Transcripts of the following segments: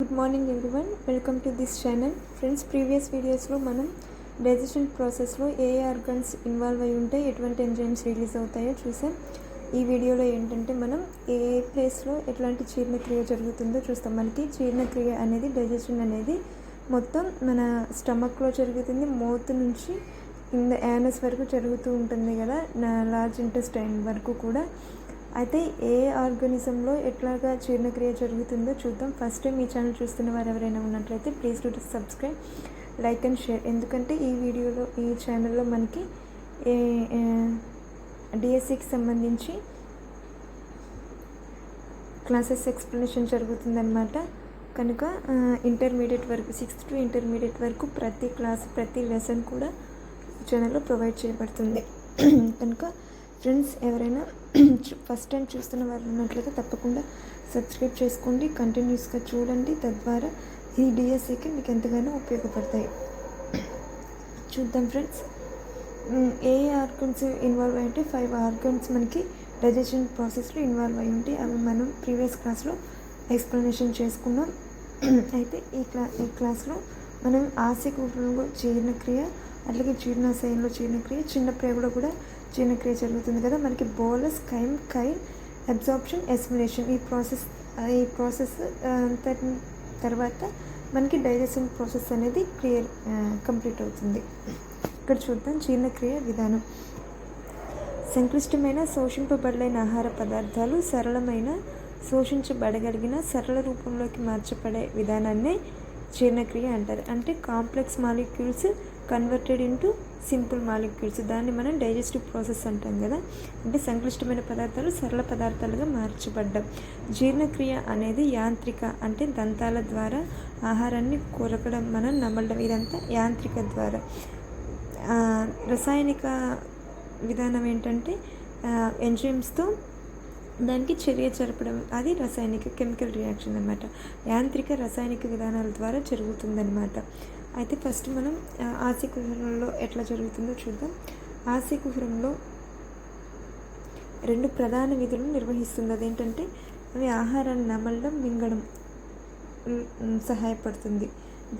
Good morning everyone welcome to this channel friends previous వీడియోస్లో మనం digestion ప్రాసెస్లో ఏ organs involve అయి ఉంటే ఎటువంటి ఎంజైమ్స్ రిలీజ్ అవుతాయో చూసాం. ఈ వీడియోలో ఏంటంటే మనం ఏ ప్లేస్లో ఎట్లాంటి జీర్ణక్రియ జరుగుతుందో చూస్తాం. మనకి జీర్ణక్రియ అనేది డైజెషన్ అనేది మొత్తం మన స్టమక్లో జరుగుతుంది. మౌత్ నుంచి కింద యానస్ వరకు జరుగుతూ ఉంటుంది కదా నా లార్జ్ ఇంటెస్టైన్ వరకు కూడా. అయితే ఏ ఆర్గానిజంలో ఎట్లాగా జీర్ణక్రియ జరుగుతుందో చూద్దాం. ఫస్ట్ టైం ఈ ఛానల్ చూస్తున్న వారు ఎవరైనా ఉన్నట్లయితే please do subscribe like and share. ఎందుకంటే ఈ వీడియోలో ఈ ఛానల్లో మనకి డిఎస్సికి సంబంధించి క్లాసెస్ ఎక్స్ప్లెనేషన్ జరుగుతుందన్నమాట. కనుక ఇంటర్మీడియట్ వరకు సిక్స్త్ టు ఇంటర్మీడియట్ వరకు ప్రతి క్లాస్ ప్రతి లెసన్ కూడా ఛానల్లో ప్రొవైడ్ చేయబడుతుంది. కనుక ఫ్రెండ్స్ ఎవరైనా ఫస్ట్ టైం చూస్తున్న వారు ఉన్నట్లయితే తప్పకుండా సబ్స్క్రైబ్ చేసుకోండి. కంటిన్యూస్గా చూడండి. తద్వారా ఈ డిఎస్సికి మీకు ఎంతగానో ఉపయోగపడతాయి. చూద్దాం ఫ్రెండ్స్. ఏ ఆర్గన్స్ ఇన్వాల్వ్ అయ్యి ఫైవ్ ఆర్గన్స్ మనకి డైజెషన్ ప్రాసెస్లో ఇన్వాల్వ్ అయి ఉంటాయి అవి మనం ప్రీవియస్ క్లాస్లో ఎక్స్ప్లెనేషన్ చేసుకున్నాం. అయితే ఈ క్లా ఈ క్లాస్లో మనం ఆశకూపంలో జీర్ణక్రియ అట్లాగే జీర్ణాశయంలో జీర్ణక్రియ చిన్న ప్రేగులో కూడా జీర్ణక్రియ జరుగుతుంది కదా మనకి బోలస్ కైమ్ కైన్ అబ్జార్ప్షన్ ఎస్మినేషన్ ఈ ప్రాసెస్ ఈ ప్రాసెస్ తర్వాత మనకి డైజెషన్ ప్రాసెస్ అనేది క్లియర్ కంప్లీట్ అవుతుంది. ఇక్కడ చూద్దాం జీర్ణక్రియ విధానం. సంక్లిష్టమైన శోషింపబడలేని ఆహార పదార్థాలు సరళమైన శోషించబడగలిగిన సరళ రూపంలోకి మార్చబడే విధానాన్నే జీర్ణక్రియ అంటారు. అంటే complex molecules converted into simple molecules దాన్ని మనం డైజెస్టివ్ ప్రాసెస్ అంటాం కదా. అంటే సంక్లిష్టమైన పదార్థాలు సరళ పదార్థాలుగా మార్చబడ్డం. జీర్ణక్రియ అనేది యాంత్రిక అంటే దంతాల ద్వారా ఆహారాన్ని కొరకడం మనం నమలడం. ఇదంతా యాంత్రిక ద్వారా. రసాయనిక విధానం ఏంటంటే ఎంజైమ్స్తో దానికి చర్య జరపడం. అది రసాయనిక కెమికల్ రియాక్షన్ అనమాట యాంత్రిక రసాయనిక విధానాల ద్వారా జరుగుతుందన్నమాట. అయితే ఫస్ట్ మనం ఆశకుహరంలో ఎట్లా జరుగుతుందో చూద్దాం. ఆశకుహరంలో రెండు ప్రధాన విధులను నిర్వహిస్తుంది. అదేంటంటే అవి ఆహారాన్ని నమలడం మింగడం సహాయపడుతుంది.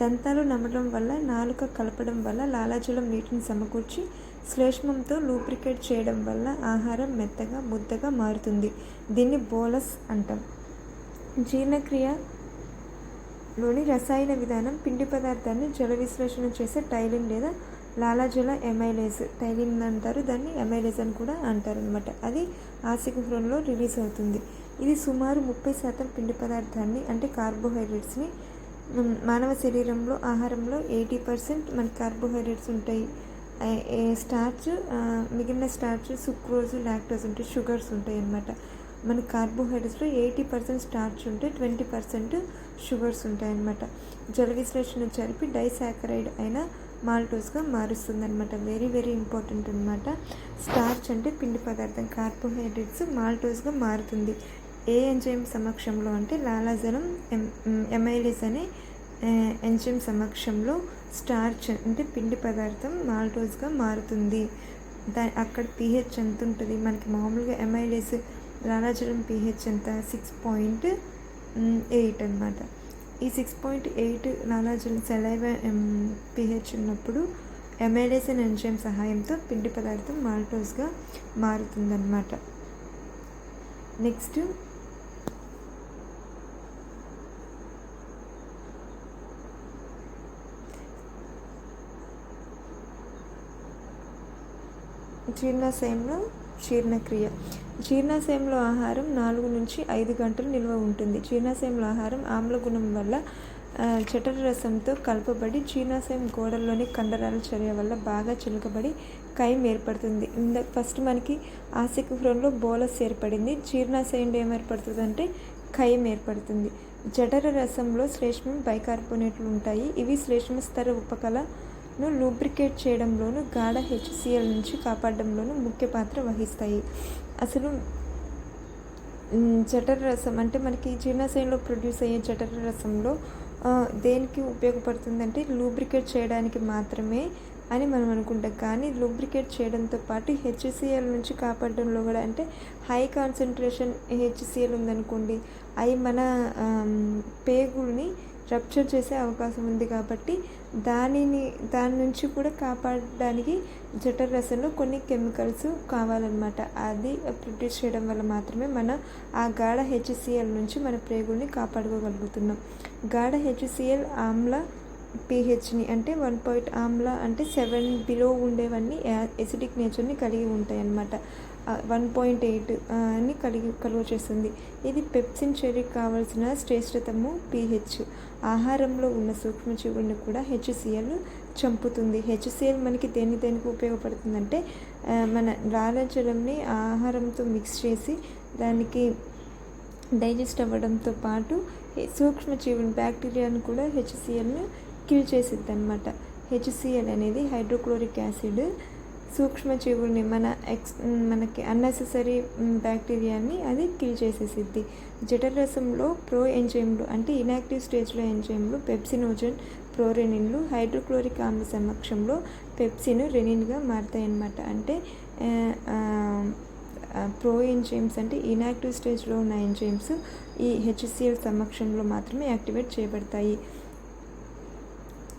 దంతాలు నమలడం వల్ల నాలుక కలపడం వల్ల లాలాజలం నీటిని సమకూర్చి శ్లేష్మంతో లూప్రికేట్ చేయడం వల్ల ఆహారం మెత్తగా ముద్దగా మారుతుంది. దీన్ని బోలస్ అంటాం. జీర్ణక్రియ లోని రసాయన విధానం పిండి పదార్థాన్ని జల విశ్లేషణ చేసే టైలిన్ లేదా లాలాజల ఎమైలేజ్. టైలిన్ అంటారు దాన్ని ఎమైలేజ్ అని కూడా అంటారు అనమాట అది ఆసికుహ్రంలో రిలీజ్ అవుతుంది. ఇది సుమారు ముప్పై శాతం పిండి పదార్థాన్ని అంటే కార్బోహైడ్రేట్స్ని మానవ శరీరంలో ఆహారంలో ఎయిటీ పర్సెంట్ మన కార్బోహైడ్రేట్స్ ఉంటాయి. స్టార్చ్ మిగిలిన స్టార్చ్ సుక్రోజు లాక్టోస్ ఉంటాయి షుగర్స్ ఉంటాయి అన్నమాట మన కార్బోహైడ్రేట్స్లో ఎయిటీ పర్సెంట్ స్టార్చ్ ఉంటే ట్వంటీ పర్సెంట్ షుగర్స్ ఉంటాయన్నమాట. జల విశ్లేషణ జరిపి డైసాకరైడ్ అయిన మాల్టోస్గా మారుస్తుంది అనమాట వెరీ వెరీ ఇంపార్టెంట్ అనమాట స్టార్చ్ అంటే పిండి పదార్థం కార్బోహైడ్రేట్స్ మాల్టోస్గా మారుతుంది. ఏ ఎంజైమ్ సమక్షంలో అంటే లాలాజలం ఎం ఎమైలిస్ అనే ఎంజైమ్ సమక్షంలో స్టార్చ్ అంటే పిండి పదార్థం మాల్టోస్గా మారుతుంది. దా అక్కడ పిహెచ్ ఎంత ఉంటుంది? మనకి మామూలుగా ఎమైలేస్ లాలాజలం పిహెచ్ ఎంత? సిక్స్ పాయింట్ ఎయిట్ అనమాట ఈ సిక్స్ పాయింట్ ఎయిట్ లాలాజలం సెలైవ పిహెచ్ ఉన్నప్పుడు ఎమైలేస్ అండ్ ఎంజైమ్ సహాయంతో పిండి పదార్థం మాల్టోస్గా మారుతుందన్నమాట. నెక్స్ట్. జీర్ణాశయంలో జీర్ణక్రియ. జీర్ణాశయంలో ఆహారం నాలుగు నుంచి ఐదు గంటలు నిల్వ ఉంటుంది. జీర్ణాశయంలో ఆహారం ఆమ్ల గుణం వల్ల జఠర రసంతో కలపబడి జీర్ణాశయం గోడల్లోని కండరాల చర్య వల్ల బాగా చిలుకబడి కయం ఏర్పడుతుంది. ఇంద ఫస్ట్ మనకి ఆశకుహ్రంలో బోలస్ ఏర్పడింది. జీర్ణాశయంలో ఏం ఏర్పడుతుందంటే కయం ఏర్పడుతుంది. జఠర రసంలో శ్లేష్మం బైకార్బోనేట్లు ఉంటాయి. ఇవి శ్లేష్మ స్థర ఉపకళ ను లూబ్రికేట్ చేయడంలోను గాఢ హెచ్సిఎల్ నుంచి కాపాడడంలోనూ ముఖ్య పాత్ర వహిస్తాయి. అసలు జఠర రసం అంటే మనకి జీర్ణశయంలో ప్రొడ్యూస్ అయ్యే జఠర రసంలో దేనికి ఉపయోగపడుతుందంటే లూబ్రికేట్ చేయడానికి మాత్రమే అని మనం అనుకుంటాం. కానీ లూబ్రికేట్ చేయడంతో పాటు హెచ్సిఎల్ నుంచి కాపాడడంలో కూడా అంటే హై కాన్సన్ట్రేషన్ హెచ్సిఎల్ ఉందనుకోండి అవి మన పేగుల్ని రప్చర్ చేసే అవకాశం ఉంది కాబట్టి దానిని దాని నుంచి కూడా కాపాడడానికి జఠర రసంలో కొన్ని కెమికల్స్ కావాలన్నమాట. అది ప్రొడ్యూస్ చేయడం వల్ల మాత్రమే మన ఆ గాఢ హెచ్సిఎల్ నుంచి మన ప్రేగుల్ని కాపాడుకోగలుగుతున్నాం. గాఢ హెచ్సిఎల్ ఆమ్ల పిహెచ్ని అంటే వన్ పాయింట్ ఆమ్ల అంటే సెవెన్ బిలో ఉండేవన్నీ ఎసిడిక్ నేచర్ని కలిగి ఉంటాయి అన్నమాట వన్ పాయింట్ ఎయిట్ అని కలిగి కలువ చేస్తుంది. ఇది పెప్సిన్ చర్యకు కావాల్సిన శ్రేష్టతము పిహెచ్ ఆహారంలో ఉన్న సూక్ష్మజీవుల్ని కూడా హెచ్సిఎల్ చంపుతుంది. హెచ్సిఎల్ మనకి దేని దేనికి ఉపయోగపడుతుందంటే మన లాలజలంని ఆహారంతో మిక్స్ చేసి దానికి డైజెస్ట్ అవ్వడంతో పాటు సూక్ష్మజీవుని బ్యాక్టీరియాను కూడా హెచ్సిఎల్ను కిల్ చేసిద్ది అనమాట హెచ్సిఎల్ అనేది హైడ్రోక్లోరిక్ యాసిడ్ సూక్ష్మజీవుల్ని మన ఎక్స్ మనకి అన్నెసెసరీ బ్యాక్టీరియాని అది కిల్ చేసేసిద్ది. జఠరరసంలో ప్రో ఎంజైమ్లు అంటే ఇనాక్టివ్ స్టేజ్లో ఎంజైమ్లు పెప్సినోజన్ ప్రోరెనిన్లు హైడ్రోక్లోరిక్ ఆమ్ల సమక్షంలో పెప్సిన్ రెనిన్గా మారుతాయన్నమాట. అంటే ప్రో ఎంజైమ్స్ అంటే ఇనాక్టివ్ స్టేజ్లో ఉన్న ఎంజైమ్స్ ఈ హెచ్సిఎల్ సమక్షంలో మాత్రమే యాక్టివేట్ చేయబడతాయి.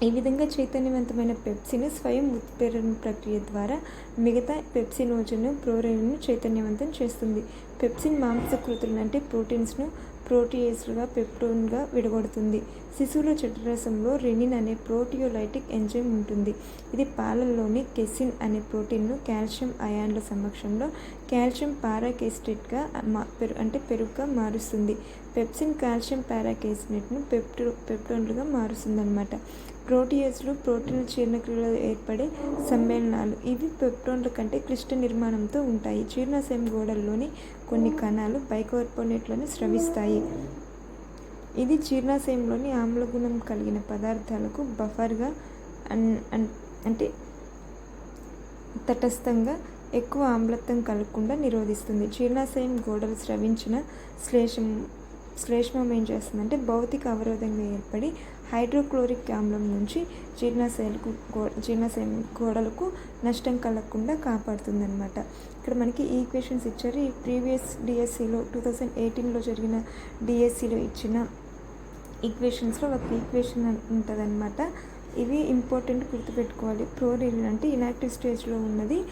ఈ విధంగా చైతన్యవంతమైన పెప్సిను స్వయం ఉత్ప్రేరణ ప్రక్రియ ద్వారా మిగతా పెప్సినోజను ప్రోరేను చైతన్యవంతం చేస్తుంది. పెప్సిన్ మాంసకృతులను అంటే ప్రోటీన్స్ను ప్రోటీయేస్లుగా పెప్టోన్గా విడగొడుతుంది. శిశువుల చెట్టురసంలో రెనిన్ అనే ప్రోటియోలైటిక్ ఎంజైమ్ ఉంటుంది. ఇది పాలల్లోని కెసిన్ అనే ప్రోటీన్ను కాల్షియం అయాన్ల సమక్షంలో కాల్షియం పారాకేస్టేట్గా అంటే పెరుగుగా మారుస్తుంది. పెప్సిన్ కాల్షియం పారాకేసినేట్ను పెప్టో పెప్టోన్లుగా మారుస్తుంది అనమాట ప్రోటీయస్లు ప్రోటీన్ జీర్ణక్రియలో ఏర్పడే సమ్మేళనాలు. ఇవి పెప్టోన్ల కంటే క్లిష్ట నిర్మాణంతో ఉంటాయి. జీర్ణాశయం గోడల్లోని కొన్ని కణాలు బైకార్బోనేట్లను స్రవిస్తాయి. ఇది జీర్ణాశయంలోని ఆమ్లగుణం కలిగిన పదార్థాలకు బఫర్గా అంటే తటస్థంగా ఎక్కువ ఆమ్లత్వం కలగకుండా నిరోధిస్తుంది. జీర్ణాశయం గోడలు స్రవించిన శ్లేషం శ్లేష్మం ఏం చేస్తుందంటే భౌతిక అవరోధంగా ఏర్పడి హైడ్రోక్లోరిక్ ఆమ్లం నుంచి జీర్ణశైలకు గో జీర్ణశయం గోడలకు నష్టం కలగకుండా కాపాడుతుందన్నమాట. ఇక్కడ మనకి ఈక్వేషన్స్ ఇచ్చారు. ఈ ప్రీవియస్ డిఎస్సిలో టూ థౌజండ్ ఎయిటీన్లో జరిగిన డిఎస్సిలో ఇచ్చిన ఈక్వేషన్స్లో ఒక ఈక్వేషన్ ఉంటుందన్నమాట. ఇవి ఇంపార్టెంట్ గుర్తుపెట్టుకోవాలి. ప్రోరిలిన్ అంటే ఇనాక్టివ్ స్టేజ్లో ఉన్నది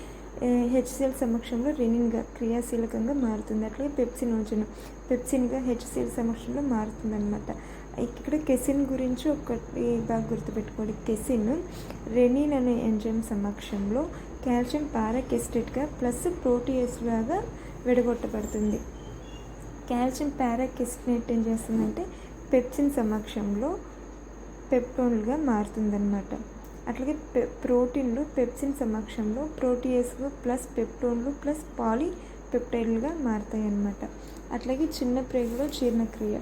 హెచ్సిఎల్ సమక్షంలో రెనిన్గా క్రియాశీలకంగా మారుతుంది. అట్లాగే పెప్సినోజన్ పెప్సిన్గా హెచ్సిఎల్ సమక్షంలో మారుతుందన్నమాట. ఇక్కడ కెసిన్ గురించి ఒకటి బాగా గుర్తుపెట్టుకోండి. కెసిన్ రెనిన్ అనే ఎంజైమ్ సమక్షంలో కాల్షియం పారాకెస్టేట్గా ప్లస్ ప్రోటీయస్ లాగా విడగొట్టబడుతుంది. కాల్షియం పారాకెస్టినేట్ ఏం చేస్తుందంటే పెప్సిన్ సమక్షంలో పెప్టోన్లుగా మారుతుందన్నమాట. అట్లాగే పె ప్రోటీన్లు పెప్సిన్ సమక్షంలో ప్రోటీయస్లు ప్లస్ పెప్టోన్లు ప్లస్ పాలీ పెప్టైడ్లుగా మారుతాయి అన్నమాట అట్లాగే చిన్న ప్రేగులో జీర్ణక్రియ.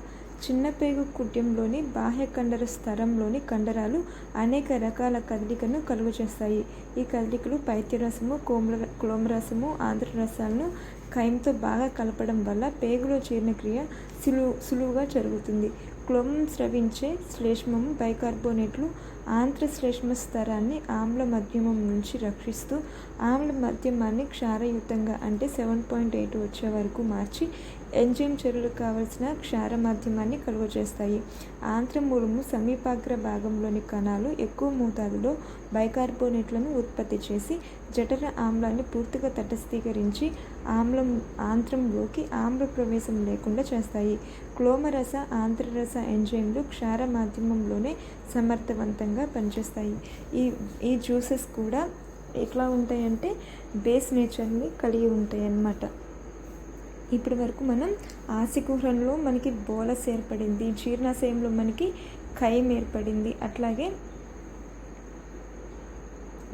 చిన్న పేగు కుట్యంలోని బాహ్య కండర స్థరంలోని కండరాలు అనేక రకాల కదలికను కలుగు చేస్తాయి ఈ కదలికలు పైత్యరసము కోమ్ల క్లోమరసము ఆంధ్రరసాలను కైంతో బాగా కలపడం వల్ల పేగులో జీర్ణక్రియ సులువు సులువుగా జరుగుతుంది. క్లోమం స్రవించే శ్లేష్మము బైకార్బోనేట్లు ఆంత్రశ్లేష్మ స్తరాన్ని ఆమ్ల మధ్యమం నుంచి రక్షిస్తూ ఆమ్ల మధ్యమాన్ని క్షారయుతంగా అంటే సెవెన్ పాయింట్ ఎయిట్ వచ్చే వరకు మార్చి ఎంజైమ్ చర్యలకు కావలసిన క్షార మాధ్యమాన్ని కలుగజేస్తాయి. ఆంత్రమూలము సమీపాగ్ర భాగంలోని కణాలు ఎక్కువ మోతాదులో బైకార్బోనేట్లను ఉత్పత్తి చేసి జఠర ఆమ్లాన్ని పూర్తిగా తటస్థీకరించి ఆమ్లం ఆంత్రంలోకి ఆమ్ల ప్రవేశం లేకుండా చేస్తాయి. క్లోమరస ఆంధ్రరస ఎంజైమ్లు క్షార మాధ్యమంలోనే సమర్థవంతంగా పనిచేస్తాయి. ఈ ఈ జ్యూసెస్ కూడా ఎట్లా ఉంటాయంటే బేస్ నేచర్ని కలిగి ఉంటాయి అన్నమాట ఇప్పటి వరకు మనం ఆసికుహ్రంలో మనకి బోలస్ ఏర్పడింది జీర్ణాశయంలో మనకి ఖైమ్ ఏర్పడింది. అట్లాగే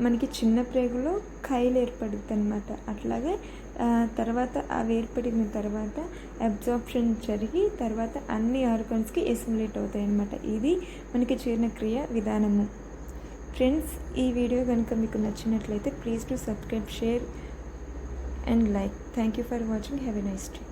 మనకి చిన్న ప్రేగులో ఖైలు ఏర్పడుద్ది అనమాట అట్లాగే తర్వాత అవి ఏర్పడిన తర్వాత అబ్జార్ప్షన్ జరిగి తర్వాత అన్ని ఆర్గన్స్కి ఎసిమిలేట్ అవుతాయి అన్నమాట ఇది మనకి జీర్ణక్రియ విధానము. ఫ్రెండ్స్ ఈ వీడియో కనుక మీకు నచ్చినట్లయితే please to subscribe share and like. Thank you for watching. Have a nice day.